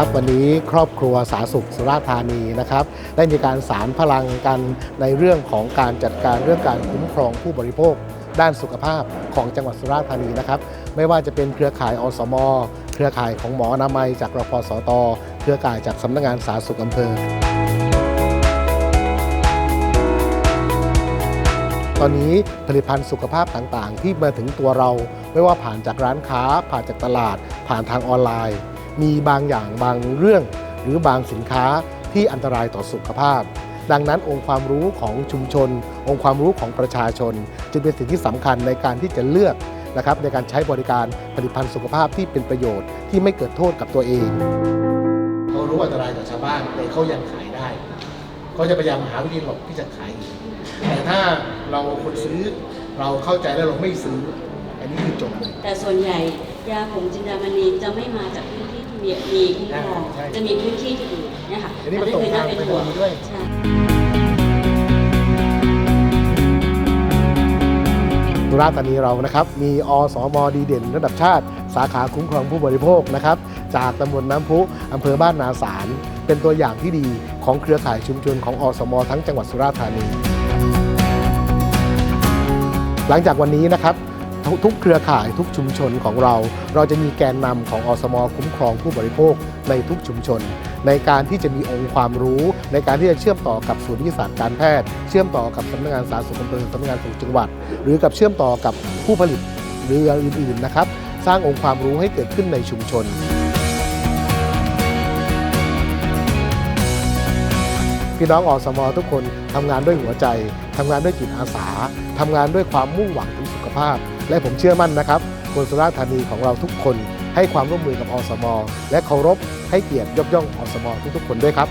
ครับ วันนี้ครอบครัวสาสุขสุราษฎร์ธานีนะครับ ได้มีการสารพลังกันในเรื่องของการจัดการเรื่องการคุ้มครองผู้บริโภค ด้านสุขภาพของจังหวัดสุราษฎร์ธานีนะครับ ไม่ว่าจะเป็นเครือข่ายอสม เครือข่ายของหมออนามัยจากรพสต เครือข่ายจากสำนักงานสาธารณสุขอำเภอ ตอนนี้ผลิตภัณฑ์สุขภาพต่างๆ ที่มาถึงตัวเรา ไม่ว่าผ่านจากร้านค้า ผ่านจากตลาด ผ่านทางออนไลน์ มีบางอย่างบางเรื่อง หรือบางสินค้าที่อันตรายต่อสุขภาพ ดังนั้นองค์ความรู้ของชุมชน องค์ความรู้ของประชาชน จึงเป็นสิ่งที่สำคัญในการที่จะเลือกนะครับในการใช้บริการผลิตภัณฑ์สุขภาพที่เป็นประโยชน์ที่ไม่เกิดโทษกับตัวเองเขารู้อันตรายต่อชาวบ้านแต่เขายังขายได้เขาจะพยายามหาวิธีหลบที่จะขายอีกแต่ถ้าเราคนซื้อเราเข้าใจแล้วเราไม่ซื้อ อันนี้คือจบเลยแต่ส่วนใหญ่ ยาผงจินดามณีจะไม่มาจากพื้นที่ที่มีมีคุ้มครองใช่ใช่จะมีพื้นที่ที่อื่นเนี่ยค่ะอันนี้มันส่งคือทางเป็นไปห่วงทางนี้ด้วย ใช่สุราษฎร์ธานีเรานะครับ มีอสมดีเด่นระดับชาติ สาขาคุ้มครองผู้บริโภคนะครับ จากตำบลน้ำพุอำเภอบ้านนาสาร เป็นตัวอย่างที่ดีของเครือข่ายชุมชนของอสมทั้งจังหวัดสุราษฎร์ธานี หลังจากวันนี้นะครับ ทุกทุกเครือข่ายทุกชุมชนของเรา เราจะมีแกนนำของอสมคุ้มครองผู้บริโภคในทุกชุมชน ในการที่จะมีองค์ความรู้ ในการที่จะเชื่อมต่อกับศูนย์วิทยาศาสตร์การแพทย์ เชื่อมต่อกับสำนักงานสาธารณสุขอำเภอสำนักงานสุขจังหวัด หรือกับเชื่อมต่อกับผู้ผลิตหรืออื่นๆนะครับ สร้างองค์ความรู้ให้เกิดขึ้นในชุมชนพี่น้องอสมทุกคนทำงานด้วยหัวใจทำงานด้วยจิตอาสาทำงานด้วยความมุ่งหวังถึงสุขภาพ และผมเชื่อมั่นนะครับคนสุราษฎร์ธานีของเราทุกคนให้ความร่วมมือกับอสม และเคารพให้เกียรติยกย่องอสม ทุกๆคนด้วยครับ